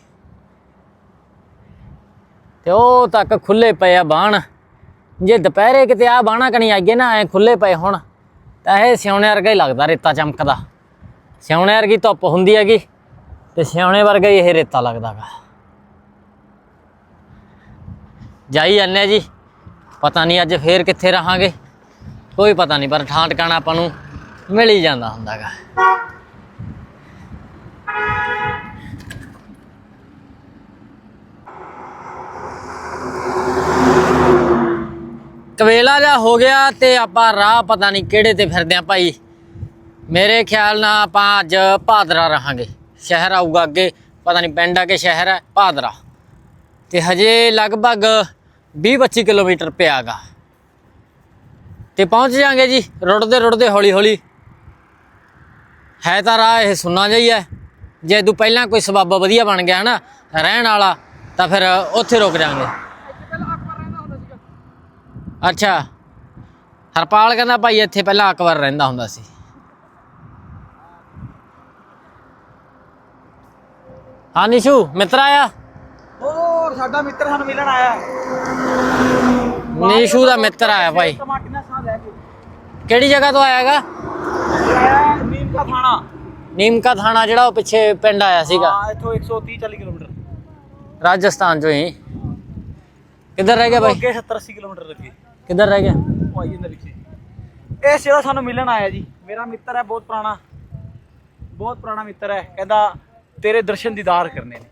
ਤੇ ਉਹ ਤੱਕ ਖੁੱਲੇ ਪਏ ਆ ਬਾਣ। ਜੇ ਦੁਪਹਿਰੇ ਕਿਤੇ ਆ ਬਾਣਾ ਕਣੀ ਆਈਏ ਨਾ, ਐ ਖੁੱਲੇ ਪਏ ਹੁਣ, ਤਾਂ ਇਹ ਸਿਉਣੇ ਵਰਗਾ ਹੀ ਲੱਗਦਾ ਰੇਤਾ ਚਮਕਦਾ। ਸਿਉਣੇ ਵਰਗੀ ਧੁੱਪ ਹੁੰਦੀ ਹੈਗੀ, ਤੇ ਸਿਉਣੇ ਵਰਗਾ ਹੀ ਇਹ ਰੇਤਾ ਲੱਗਦਾਗਾ ਜਾਈ ਜਾਂਦੇ ਹਾਂ ਜੀ। ਪਤਾ ਨਹੀਂ ਅੱਜ ਫੇਰ ਕਿੱਥੇ ਰਹਾਂਗੇ। ਕੋਈ ਪਤਾ ਨਹੀਂ, ਪਰ ਠਾਂ ਟਿਕਾਣਾ ਆਪਾਂ ਨੂੰ ਮਿਲ ਹੀ ਜਾਂਦਾ ਹੁੰਦਾਗਾ ਕਵੇਲਾ ਜਾ ਹੋ ਗਿਆ ਤੇ ਆਪਾਂ ਰਾਹ ਪਤਾ ਨਹੀਂ ਕਿਹੜੇ ਤੇ ਫਿਰਦੇ ਆ ਭਾਈ। ਮੇਰੇ ਖਿਆਲ ਨਾਲ ਆਪਾਂ ਅੱਜ ਭਾਦਰਾ ਰਹਾਂਗੇ। ਸ਼ਹਿਰ ਆਊਗਾ ਅੱਗੇ, ਪਤਾ ਨਹੀਂ ਪਿੰਡ ਆ ਕਿ ਸ਼ਹਿਰ ਹੈ ਭਾਦਰਾ। ਤੇ ਹਜੇ ਲਗਭਗ 20-25 ਕਿਲੋਮੀਟਰ ਪਿਆਗਾ। ਤੇ ਪਹੁੰਚ ਜਾਾਂਗੇ ਜੀ ਰੁੜਦੇ ਰੁੜਦੇ ਹੌਲੀ ਹੌਲੀ ਹੈ ਤਾਂ ਰਾਹ ਇਹ ਸੁਣਨਾ ਜਾਈ ਹੈ। ਜੇ ਤੂੰ ਪਹਿਲਾਂ ਕੋਈ ਸਬੱਬ ਵਧੀਆ ਬਣ ਗਿਆ ਨਾ ਰਹਿਣ ਵਾਲਾ ਤਾਂ ਫਿਰ ਉੱਥੇ ਰੁਕ ਜਾਾਂਗੇ। ਅੱਛਾ। ਹਰਪਾਲ ਕਹਿੰਦਾ ਭਾਈ ਇੱਥੇ ਪਹਿਲਾਂ ਅਕਬਰ ਰਹਿੰਦਾ ਹੁੰਦਾ ਸੀ। ਹਾਂ ਨਿਸ਼ੂ ਮਿੱਤਰ ਆਇਆ? ਹੋਰ ਸਾਡਾ ਮਿੱਤਰ ਸਾਨੂੰ ਮਿਲਣ ਆਇਆ ਨਿਸ਼ੂ ਦਾ ਮਿੱਤਰ ਆਇਆ ਭਾਈ। ਕਿਹੜੀ ਜਗ੍ਹਾ ਤੋਂ ਆਇਆਗਾ ਆਇਆ ਨੀਮ ਕਾ ਥਾਣਾ। ਨੀਮਕਾ ਥਾਣਾ ਜਿਹੜਾ ਉਹ ਪਿੱਛੇ ਪਿੰਡ ਆਇਆ ਸੀਗਾ। ਹਾਂ ਇੱਥੋਂ 130 40 ਕਿਲੋਮੀਟਰ। ਰਾਜਸਥਾਨ ਚੋਂ ਹੀ। ਕਿੱਧਰ ਰਹਿ ਗਿਆ ਭਾਈ ਅੱਗੇ 70 80 ਕਿਲੋਮੀਟਰ ਲੱਗੇ ਕਿੱਧਰ ਰਹਿ ਗਿਆ? ਉਹ ਆਈ ਜਾਂਦਾ ਪਿੱਛੇ। ਇਹ ਜਿਹੜਾ ਸਾਨੂੰ ਮਿਲਣ ਆਇਆ ਜੀ। ਮੇਰਾ ਮਿੱਤਰ ਹੈ ਬਹੁਤ ਪੁਰਾਣਾ। ਬਹੁਤ ਪੁਰਾਣਾ ਮਿੱਤਰ ਹੈ। ਕਹਿੰਦਾ ਤੇਰੇ ਦਰਸ਼ਨ ਦੀਦਾਰ ਕਰਨੇ ਨੇ।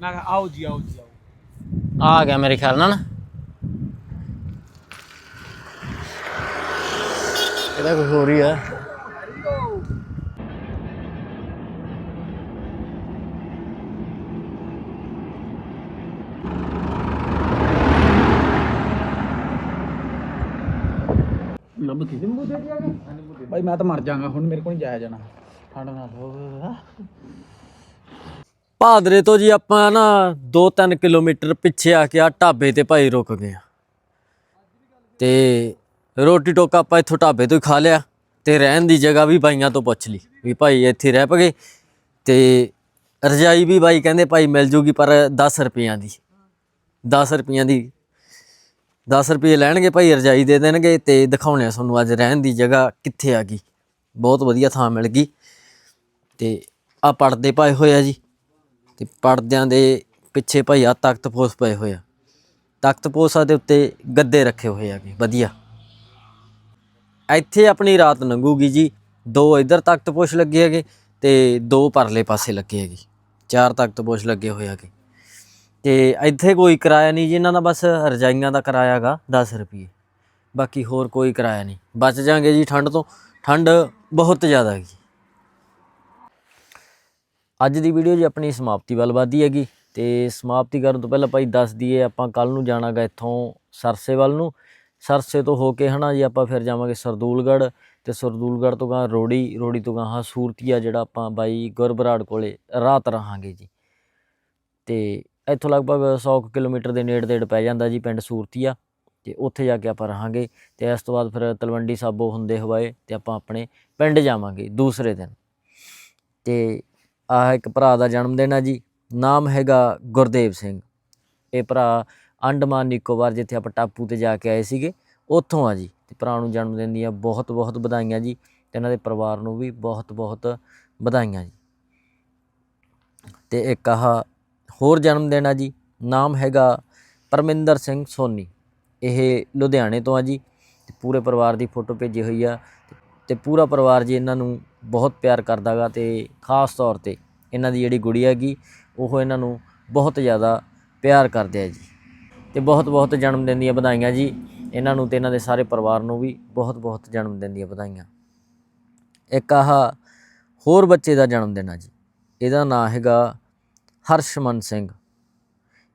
ਮੈਂ ਕਿਹਾ ਆਓ ਜੀ ਆਓ ਜੀ ਆਓ। ਆ ਗਿਆ ਮੇਰੇ ਖਿਆਲ ਨਾਲ ਨਾ। ਇਹਦਾ ਕੁਝ ਹੋ ਰਹੀ ਹੈ ਭਾਈ ਮੈਂ ਤਾਂ ਮਰ ਜਾਗਾ ਹੁਣ ਮੇਰੇ ਕੋਲ ਨਹੀਂ ਜਾਇਆ ਜਾਣਾ। ਠੰਡ ਨਾਲ। ਹੋ ਭਾਦਰੇ ਤੋਂ ਜੀ ਆਪਾਂ ਨਾ 2-3 ਕਿਲੋਮੀਟਰ ਪਿੱਛੇ ਆ ਕੇ ਆ ਢਾਬੇ ਤੇ ਭਾਈ ਰੁਕ ਗਏ ਤੇ ਰੋਟੀ ਟੋਕਾ ਆਪਾਂ ਇੱਥੋਂ ਢਾਬੇ ਤੋਂ ਹੀ ਖਾ ਲਿਆ ਤੇ ਰਹਿਣ ਦੀ ਜਗ੍ਹਾ ਵੀ ਬਾਈਆਂ ਤੋਂ ਪੁੱਛ ਲਈ ਵੀ ਭਾਈ ਇੱਥੇ ਰਹਿ ਪਗੇ। ਤੇ ਰਜਾਈ ਵੀ ਬਾਈ ਕਹਿੰਦੇ ਭਾਈ ਮਿਲ ਜੂਗੀ ਪਰ 10 ਰੁਪਈਆਂ ਦੀ 10 ਰੁਪਈਆਂ ਦੀ 10 ਰੁਪਏ ਲੈਣਗੇ ਭਾਈ, ਰਜਾਈ ਦੇ ਦੇਣਗੇ ਤੇ ਦਿਖਾਉਣੇ ਆ ਤੁਹਾਨੂੰ ਅੱਜ ਰਹਿਣ ਦੀ ਜਗ੍ਹਾ ਕਿੱਥੇ ਆ ਗਈ। ਬਹੁਤ ਵਧੀਆ ਥਾਂ ਮਿਲ ਗਈ। ਤੇ ਆ ਪਰਦੇ ਪਾਏ ਹੋਏ ਆ ਜੀ। ਤੇ ਪਰਦਿਆਂ ਦੇ ਪਿੱਛੇ ਭਾਈ ਆ ਤਖਤ ਪੋਸ ਪਏ ਹੋਏ ਆ। ਤਖਤ ਪੋਸਾ ਦੇ ਉੱਤੇ ਗੱਦੇ ਰੱਖੇ ਹੋਏ ਆਗੇ ਵਧੀਆ। ਇੱਥੇ ਆਪਣੀ ਰਾਤ ਲੰਘੂਗੀ ਜੀ। ਦੋ ਇਧਰ ਤਖਤ ਪੋਸ਼ ਲੱਗੇ ਹੈਗੇ ਤੇ ਦੋ ਪਰਲੇ ਪਾਸੇ ਲੱਗੇ ਹੈਗੇ। ਚਾਰ ਤਖਤ ਪੋਸ਼ ਲੱਗੇ ਹੋਏ ਹੈਗੇ। ਤੇ ਇੱਥੇ ਕੋਈ ਕਿਰਾਇਆ ਨਹੀਂ ਜੀ, ਇਹਨਾਂ ਦਾ ਬਸ ਰਜਾਈਆਂ ਦਾ ਕਿਰਾਇਆ ਹੈਗਾ 10 ਰੁਪਏ ਬਾਕੀ ਹੋਰ ਕੋਈ ਕਿਰਾਇਆ ਨਹੀਂ। ਬਚ ਜਾਾਂਗੇ ਜੀ ਠੰਡ ਤੋਂ। ਠੰਡ ਬਹੁਤ ਜ਼ਿਆਦਾ ਹੈਗੀ। ਅੱਜ ਦੀ ਵੀਡੀਓ ਜੀ ਆਪਣੀ ਸਮਾਪਤੀ ਵੱਲ ਵਧਦੀ ਹੈਗੀ। ਤੇ ਸਮਾਪਤੀ ਕਰਨ ਤੋਂ ਪਹਿਲਾਂ ਭਾਈ ਦੱਸ ਦਈਏ, ਆਪਾਂ ਕੱਲ ਨੂੰ ਜਾਣਾਗਾ ਇੱਥੋਂ ਸਰਸੇ ਵੱਲ ਨੂੰ। ਸਰਸੇ ਤੋਂ ਹੋ ਕੇ ਹਨਾ ਜੀ ਆਪਾਂ ਫਿਰ ਜਾਵਾਂਗੇ ਸਰਦੂਲਗੜ੍ਹ। ਤੇ ਸਰਦੂਲਗੜ੍ਹ ਤੋਂ ਗਾਂ ਰੋੜੀ ਰੋੜੀ ਤੋਂ ਗਾਂ ਸੂਰਤੀਆ ਜਿਹੜਾ ਆਪਾਂ ਬਾਈ ਗੁਰਬਰਾੜ ਕੋਲੇ ਰਾਤ ਰਹਾਂਗੇ ਜੀ। ਤੇ ਇੱਥੋਂ ਲਗਭਗ 100 ਕੁ ਕਿਲੋਮੀਟਰ ਦੇ ਨੇੜੇ ਤੇੜ ਪੈ ਜਾਂਦਾ ਜੀ, ਪਿੰਡ ਸੂਰਤੀਆ। ਤੇ ਉੱਥੇ ਜਾ ਕੇ ਆਪਾਂ ਰਹਾਂਗੇ ਤੇ ਇਸ ਤੋਂ ਬਾਅਦ ਫਿਰ ਤਲਵੰਡੀ ਸਾਬੋ ਹੁੰਦੇ ਹੋਏ ਤੇ ਆਪਾਂ ਆਪਣੇ ਪਿੰਡ ਜਾਵਾਂਗੇ ਦੂਸਰੇ ਦਿਨ। ਤੇ ਆਹ ਇੱਕ ਭਰਾ ਦਾ ਜਨਮ ਦਿਨ ਆ ਜੀ, ਨਾਮ ਹੈਗਾ ਗੁਰਦੇਵ ਸਿੰਘ। ਇਹ ਭਰਾ ਅੰਡਮਾਨ ਨਿਕੋਬਾਰ ਜਿੱਥੇ ਆਪਾਂ ਟਾਪੂ ਤੇ ਜਾ ਕੇ ਆਏ ਸੀਗੇ, ਉੱਥੋਂ ਆ ਜੀ। ਤੇ ਭਰਾ ਨੂੰ ਜਨਮ ਦਿਨ ਦੀਆਂ ਬਹੁਤ ਬਹੁਤ ਵਧਾਈਆਂ ਜੀ ਤੇ ਇਹਨਾਂ ਦੇ ਪਰਿਵਾਰ ਨੂੰ ਵੀ ਬਹੁਤ ਬਹੁਤ ਵਧਾਈਆਂ ਜੀ। ਤੇ ਇੱਕ ਆਹ ਹੋਰ ਜਨਮ ਦਿਨ ਆ ਜੀ, ਨਾਮ ਹੈਗਾ ਪਰਮਿੰਦਰ ਸਿੰਘ ਸੋਨੀ। ਇਹ ਲੁਧਿਆਣੇ ਤੋਂ ਆ ਜੀ, ਤੇ ਪੂਰੇ ਪਰਿਵਾਰ ਦੀ ਫੋਟੋ ਭੇਜੀ ਹੋਈ ਆ। ਤੇ ਪੂਰਾ ਪਰਿਵਾਰ ਜੀ ਇਹਨਾਂ ਨੂੰ ਬਹੁਤ ਪਿਆਰ ਕਰਦਾਗਾ ਤੇ ਖਾਸ ਤੌਰ ਤੇ ਇਹਨਾਂ ਦੀ ਜਿਹੜੀ ਗੁੜੀ ਹੈਗੀ, ਉਹ ਇਹਨਾਂ ਨੂੰ ਬਹੁਤ ਜ਼ਿਆਦਾ ਪਿਆਰ ਕਰਦੇ ਆ ਜੀ। ਤੇ ਬਹੁਤ ਬਹੁਤ ਜਨਮ ਦਿਨ ਦੀਆਂ ਵਧਾਈਆਂ ਜੀ। ਇਹਨਾਂ ਨੂੰ ਤੇ ਇਹਨਾਂ ਦੇ ਸਾਰੇ ਪਰਿਵਾਰ ਨੂੰ ਵੀ ਬਹੁਤ ਬਹੁਤ ਜਨਮ ਦਿਨ ਦੀਆਂ ਵਧਾਈਆਂ। ਇੱਕ ਆਹ ਹੋਰ ਬੱਚੇ ਦਾ ਜਨਮ ਦਿਨ ਆ ਜੀ। ਇਹਦਾ ਨਾਂ ਹੈਗਾ ਹਰਸ਼ਮਨ ਸਿੰਘ।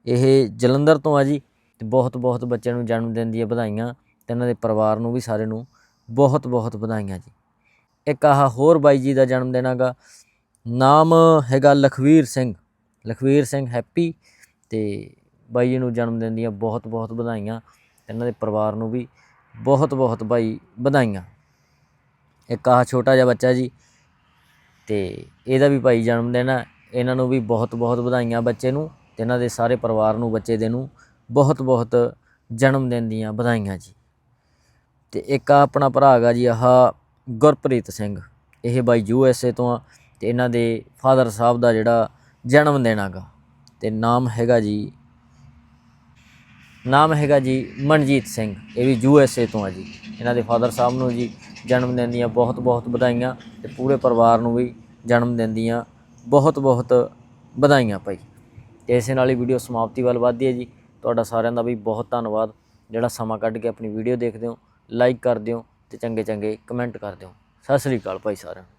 ਇਹ ਜਲੰਧਰ ਤੋਂ ਆ ਜੀ ਤੇ ਬਹੁਤ ਬਹੁਤ ਬੱਚਿਆਂ ਨੂੰ ਜਨਮ ਦਿਨ ਦੀਆਂ ਵਧਾਈਆਂ ਤੇ ਇਹਨਾਂ ਦੇ ਪਰਿਵਾਰ ਨੂੰ ਵੀ ਸਾਰੇ ਨੂੰ ਬਹੁਤ ਬਹੁਤ ਵਧਾਈਆਂ ਜੀ। ਇੱਕ ਆਹ ਹੋਰ ਬਾਈ ਜੀ ਦਾ ਜਨਮ ਦਿਨ ਹੈਗਾ। ਨਾਮ ਹੈਗਾ ਲਖਵੀਰ ਸਿੰਘ। ਲਖਵੀਰ ਸਿੰਘ ਹੈਪੀ ਤੇ ਬਾਈ ਜੀ ਨੂੰ ਜਨਮ ਦਿਨ ਦੀਆਂ ਬਹੁਤ ਬਹੁਤ ਵਧਾਈਆਂ ਤੇ ਇਹਨਾਂ ਦੇ ਪਰਿਵਾਰ ਨੂੰ ਵੀ ਬਹੁਤ ਬਹੁਤ ਬਾਈ ਵਧਾਈਆਂ। ਇੱਕ ਆਹ ਛੋਟਾ ਜਿਹਾ ਬੱਚਾ ਜੀ ਤੇ ਇਹਦਾ ਵੀ ਭਾਈ ਜਨਮ ਦਿਨ ਹੈ ਇਹਨਾਂ ਨੂੰ ਵੀ ਬਹੁਤ ਬਹੁਤ ਵਧਾਈਆਂ ਬੱਚੇ ਨੂੰ ਤੇ ਇਹਨਾਂ ਦੇ ਸਾਰੇ ਪਰਿਵਾਰ ਨੂੰ, ਬੱਚੇ ਦੇ ਨੂੰ ਬਹੁਤ ਬਹੁਤ ਜਨਮ ਦਿਨ ਦੀਆਂ ਵਧਾਈਆਂ ਜੀ। ਤੇ ਇੱਕ ਆ ਆਪਣਾ ਭਰਾ ਹੈਗਾ ਜੀ, ਆਹ ਗੁਰਪ੍ਰੀਤ ਸਿੰਘ। ਇਹ ਬਾਈ ਯੂ ਐਸ ਏ ਤੋਂ ਆ ਤੇ ਇਹਨਾਂ ਦੇ ਫਾਦਰ ਸਾਹਿਬ ਦਾ ਜਿਹੜਾ ਜਨਮ ਦਿਨ ਹੈਗਾ ਤੇ ਨਾਮ ਹੈਗਾ ਜੀ, ਨਾਮ ਹੈਗਾ ਜੀ ਮਨਜੀਤ ਸਿੰਘ। ਇਹ ਵੀ ਯੂ ਐਸ ਏ ਤੋਂ ਆ ਜੀ। ਇਹਨਾਂ ਦੇ ਫਾਦਰ ਸਾਹਿਬ ਨੂੰ ਜੀ ਜਨਮ ਦਿਨ ਦੀਆਂ ਬਹੁਤ ਬਹੁਤ ਵਧਾਈਆਂ ਤੇ ਪੂਰੇ ਪਰਿਵਾਰ ਨੂੰ ਵੀ ਜਨਮ ਦਿਨ ਦੀਆਂ ਬਹੁਤ ਬਹੁਤ ਵਧਾਈਆਂ ਭਾਈ। ਤੇ ਇਸੇ ਨਾਲ ਹੀ ਵੀਡੀਓ ਸਮਾਪਤੀ ਵੱਲ ਵੱਧਦੀ ਹੈ ਜੀ। ਤੁਹਾਡਾ ਸਾਰਿਆਂ ਦਾ ਵੀ ਬਹੁਤ ਧੰਨਵਾਦ। ਜਿਹੜਾ ਸਮਾਂ ਕੱਢ ਕੇ ਆਪਣੀ ਵੀਡੀਓ ਦੇਖਦੇ ਹੋ ਲਾਈਕ ਕਰਦੇ ਹੋ ਤੇ ਚੰਗੇ ਚੰਗੇ ਕਮੈਂਟ ਕਰਦੇ ਹੋ ਸਤਿ ਸ੍ਰੀ ਅਕਾਲ ਭਾਈ ਸਾਰਿਆਂ ਨੂੰ।